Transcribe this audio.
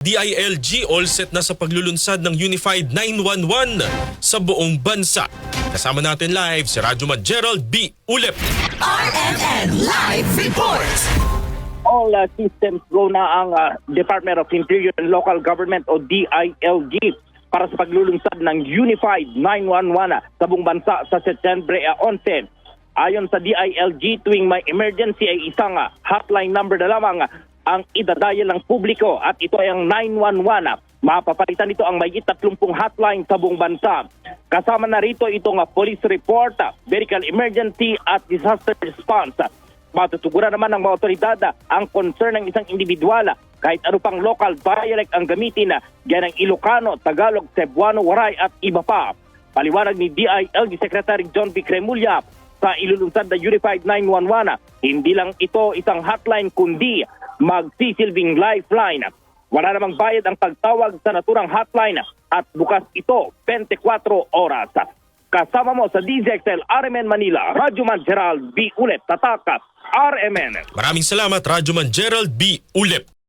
DILG all set na sa paglulunsad ng Unified 911 sa buong bansa. Kasama natin live si Radyoman Gerald B. Ulep. RMN Live Report. all uh, systems go na ang uh, Department of Interior and Local Government o DILG para sa paglulunsad ng Unified 911 sa buong bansa sa Setyembre uh, 11. Ayon sa DILG, tuwing may emergency ay isang uh, hotline number na lamang uh, ang idadayal ng publiko at ito ay ang 911. Mapapalitan nito ang may 30 hotline sa buong bansa. Kasama na rito itong uh, police report, uh, medical emergency at disaster response. Matutuguran naman ng mga otoridad ah, ang concern ng isang individual ah, kahit ano pang local dialect ang gamitin yan ang Ilocano, Tagalog, Cebuano, Waray at iba pa. Paliwanag ni DILG Secretary John V. Cremulya sa ilulunsad na Unified 911, ah, hindi lang ito isang hotline kundi magsisilbing lifeline. Wala namang bayad ang pagtawag sa naturang hotline at bukas ito 24 oras. Kasama mo sa DZXL RMN Manila, Radyo Man Gerald B. Ulet, Tataka, RMN. Maraming salamat Radyoman Gerald B. Ulep.